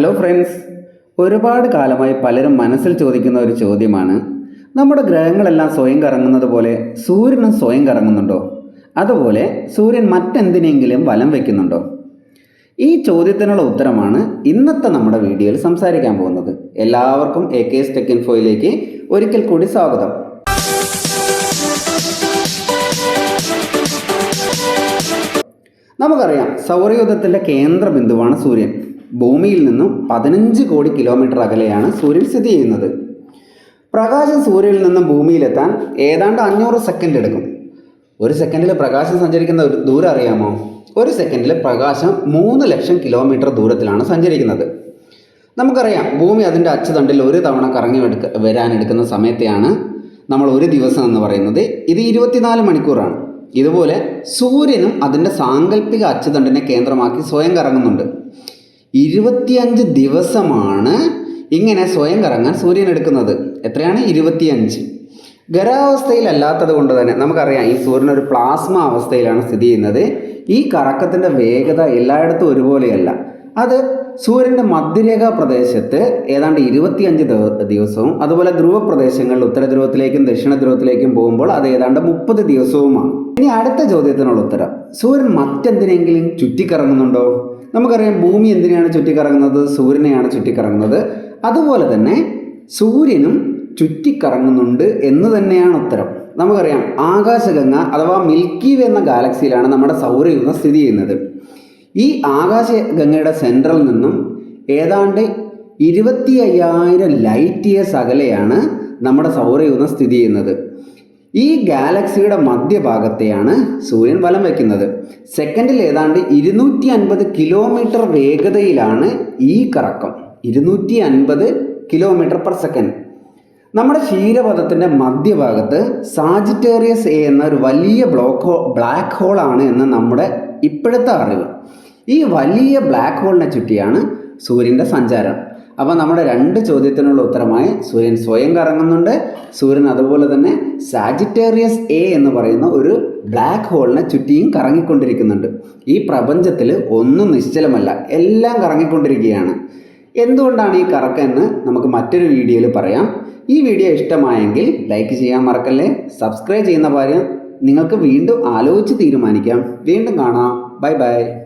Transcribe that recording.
Hello friends ഒരുപാട് കാലമായി പലരും മനസ്സിൽ ചോദിക്കുന്ന ഒരു ചോദ്യമാണ് നമ്മുടെ ഗ്രഹങ്ങളെല്ലാം സ്വയം കറങ്ങുന്നത് പോലെ സൂര്യനും സ്വയം കറങ്ങുന്നുണ്ടോ? അതുപോലെ സൂര്യൻ മറ്റെന്തിനെങ്കിലും വലം വയ്ക്കുന്നുണ്ടോ ഈ ചോദ്യത്തിനുള്ള ഉത്തരമാണ് ഇന്നത്തെ നമ്മുടെ വീഡിയോയിൽ സംസാരിക്കാൻ പോകുന്നത്. എല്ലാവർക്കും എ കെ എസ് ടെക് ഇൻഫോയിലേക്ക് ഒരിക്കൽ കൂടി സ്വാഗതം. നമുക്കറിയാം സൗരയൂഥത്തിന്റെ കേന്ദ്ര ബിന്ദുവാണ് സൂര്യൻ. ഭൂമിയിൽ നിന്നും പതിനഞ്ച് കോടി കിലോമീറ്റർ അകലെയാണ് സൂര്യൻ സ്ഥിതി ചെയ്യുന്നത്. പ്രകാശം സൂര്യനിൽ നിന്നും ഭൂമിയിലെത്താൻ ഏതാണ്ട് അഞ്ഞൂറ് സെക്കൻഡ് എടുക്കും. ഒരു സെക്കൻഡിൽ പ്രകാശം സഞ്ചരിക്കുന്ന ഒരു ദൂരം അറിയാമോ? ഒരു സെക്കൻഡിൽ പ്രകാശം മൂന്ന് ലക്ഷം കിലോമീറ്റർ ദൂരത്തിലാണ് സഞ്ചരിക്കുന്നത്. നമുക്കറിയാം ഭൂമി അതിന്റെ അച്ചുതണ്ടിൽ ഒരു തവണ കറങ്ങി എടുക്ക വരാനെടുക്കുന്ന സമയത്തെയാണ് നമ്മൾ ഒരു ദിവസം എന്ന് പറയുന്നത്. ഇത് ഇരുപത്തിനാല് മണിക്കൂറാണ്. ഇതുപോലെ സൂര്യനും അതിന്റെ സാങ്കല്പിക അച്ചുതണ്ടിനെ കേന്ദ്രമാക്കി സ്വയം കറങ്ങുന്നുണ്ട്. ഇരുപത്തിയഞ്ച് ദിവസമാണ് ഇങ്ങനെ സ്വയം കറങ്ങാൻ സൂര്യൻ എടുക്കുന്നത്. എത്രയാണ്? ഇരുപത്തിയഞ്ച്. ഖരാവസ്ഥയിലല്ലാത്തത് കൊണ്ട് തന്നെ നമുക്കറിയാം ഈ സൂര്യൻ ഒരു പ്ലാസ്മ അവസ്ഥയിലാണ് സ്ഥിതി ചെയ്യുന്നത്. ഈ കറക്കത്തിന്റെ വേഗത എല്ലായിടത്തും ഒരുപോലെയല്ല. അത് സൂര്യന്റെ മധ്യരേഖാ പ്രദേശത്ത് ഏതാണ്ട് ഇരുപത്തിയഞ്ച് ദിവസവും അതുപോലെ ധ്രുവ പ്രദേശങ്ങളിൽ ഉത്തര ധ്രുവത്തിലേക്കും ദക്ഷിണ ധ്രുവത്തിലേക്കും പോകുമ്പോൾ അത് ഏതാണ്ട് മുപ്പത് ദിവസവുമാണ്. ഇനി അടുത്ത ചോദ്യത്തിനുള്ള ഉത്തരം. സൂര്യൻ മറ്റെന്തിനെങ്കിലും ചുറ്റിക്കറങ്ങുന്നുണ്ടോ? നമുക്കറിയാം ഭൂമി എന്തിനെയാണ് ചുറ്റിക്കറങ്ങുന്നത്? സൂര്യനെയാണ് ചുറ്റിക്കറങ്ങുന്നത്. അതുപോലെ തന്നെ സൂര്യനും ചുറ്റിക്കറങ്ങുന്നുണ്ട് എന്ന് തന്നെയാണ് ഉത്തരം. നമുക്കറിയാം ആകാശഗംഗ അഥവാ മിൽക്കി വേ എന്ന ഗാലക്സിയിലാണ് നമ്മുടെ സൗരയൂഥം സ്ഥിതി ചെയ്യുന്നത്. ഈ ആകാശഗംഗയുടെ സെൻട്രൽ നിന്നും ഏതാണ്ട് ഇരുപത്തി അയ്യായിരം ലൈറ്റ് ഇയേഴ്സ് അകലെയാണ് നമ്മുടെ സൗരയൂഥം സ്ഥിതി ചെയ്യുന്നത്. ഈ ഗാലക്സിയുടെ മധ്യഭാഗത്തെയാണ് സൂര്യൻ വലം വയ്ക്കുന്നത്. സെക്കൻഡിൽ ഏതാണ്ട് ഇരുന്നൂറ്റി അൻപത് കിലോമീറ്റർ വേഗതയിലാണ് ഈ കറക്കം. ഇരുന്നൂറ്റി അൻപത് കിലോമീറ്റർ പെർ സെക്കൻഡ്. നമ്മുടെ ക്ഷീരപഥത്തിന്റെ മധ്യഭാഗത്ത് സാജിറ്റേറിയസ് എ എന്ന ഒരു വലിയ ബ്ലോക്ക് ഹോ ബ്ലാക്ക് ഹോളാണ് എന്ന് നമ്മുടെ ഇപ്പോഴത്തെ അറിവ്. ഈ വലിയ ബ്ലാക്ക് ഹോളിനെ ചുറ്റിയാണ് സൂര്യന്റെ സഞ്ചാരം. അപ്പോൾ നമ്മുടെ രണ്ട് ചോദ്യത്തിനുള്ള ഉത്തരമായി സൂര്യൻ സ്വയം കറങ്ങുന്നുണ്ട്. സൂര്യൻ അതുപോലെ തന്നെ സാജിറ്റേറിയസ് എ എന്ന് പറയുന്ന ഒരു ബ്ലാക്ക് ഹോളിനെ ചുറ്റിയും കറങ്ങിക്കൊണ്ടിരിക്കുന്നുണ്ട്. ഈ പ്രപഞ്ചത്തിൽ ഒന്നും നിശ്ചലമല്ല എല്ലാം കറങ്ങിക്കൊണ്ടിരിക്കുകയാണ്. എന്തുകൊണ്ടാണ് ഈ കറക്കം എന്ന് നമുക്ക് മറ്റൊരു വീഡിയോയിൽ പറയാം. ഈ വീഡിയോ ഇഷ്ടമായെങ്കിൽ ലൈക്ക് ചെയ്യാൻ മറക്കല്ലേ സബ്സ്ക്രൈബ് ചെയ്യുന്ന കാര്യം നിങ്ങൾക്ക് വീണ്ടും ആലോചിച്ച് തീരുമാനിക്കാം. വീണ്ടും കാണാം. Bye bye